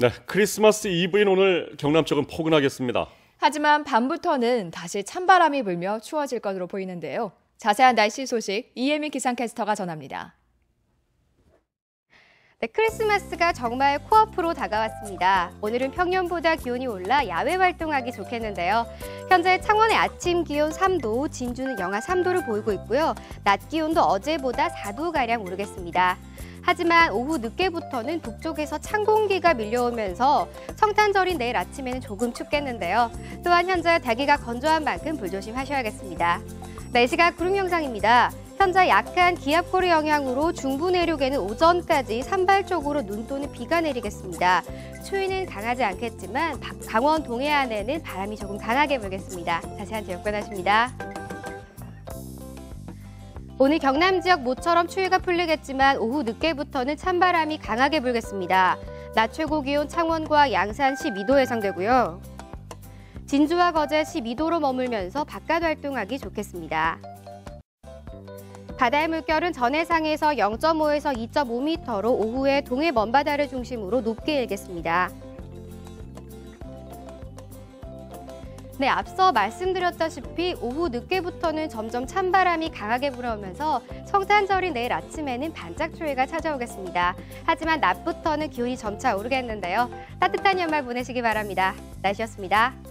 네, 크리스마스 이브인 오늘 경남 쪽은 포근하겠습니다. 하지만 밤부터는 다시 찬바람이 불며 추워질 것으로 보이는데요. 자세한 날씨 소식 이예미 기상캐스터가 전합니다. 네, 크리스마스가 정말 코앞으로 다가왔습니다. 오늘은 평년보다 기온이 올라 야외 활동하기 좋겠는데요. 현재 창원의 아침 기온 3도, 진주는 영하 3도를 보이고 있고요. 낮 기온도 어제보다 4도가량 오르겠습니다. 하지만 오후 늦게부터는 북쪽에서 찬 공기가 밀려오면서 성탄절인 내일 아침에는 조금 춥겠는데요. 또한 현재 대기가 건조한 만큼 불조심하셔야겠습니다. 날씨가 구름 영상입니다. 현재 약한 기압골의 영향으로 중부 내륙에는 오전까지 산발적으로 눈 또는 비가 내리겠습니다. 추위는 강하지 않겠지만 강원 동해안에는 바람이 조금 강하게 불겠습니다. 자세한 지역 변하십니다. 오늘 경남 지역 모처럼 추위가 풀리겠지만 오후 늦게부터는 찬바람이 강하게 불겠습니다. 낮 최고 기온 창원과 양산 12도 예상되고요. 진주와 거제 12도로 머물면서 바깥 활동하기 좋겠습니다. 바다의 물결은 전해상에서 0.5에서 2.5m로 오후에 동해 먼바다를 중심으로 높게 일겠습니다. 네, 앞서 말씀드렸다시피 오후 늦게부터는 점점 찬바람이 강하게 불어오면서 성탄절인 내일 아침에는 반짝 추위가 찾아오겠습니다. 하지만 낮부터는 기온이 점차 오르겠는데요. 따뜻한 연말 보내시기 바랍니다. 날씨였습니다.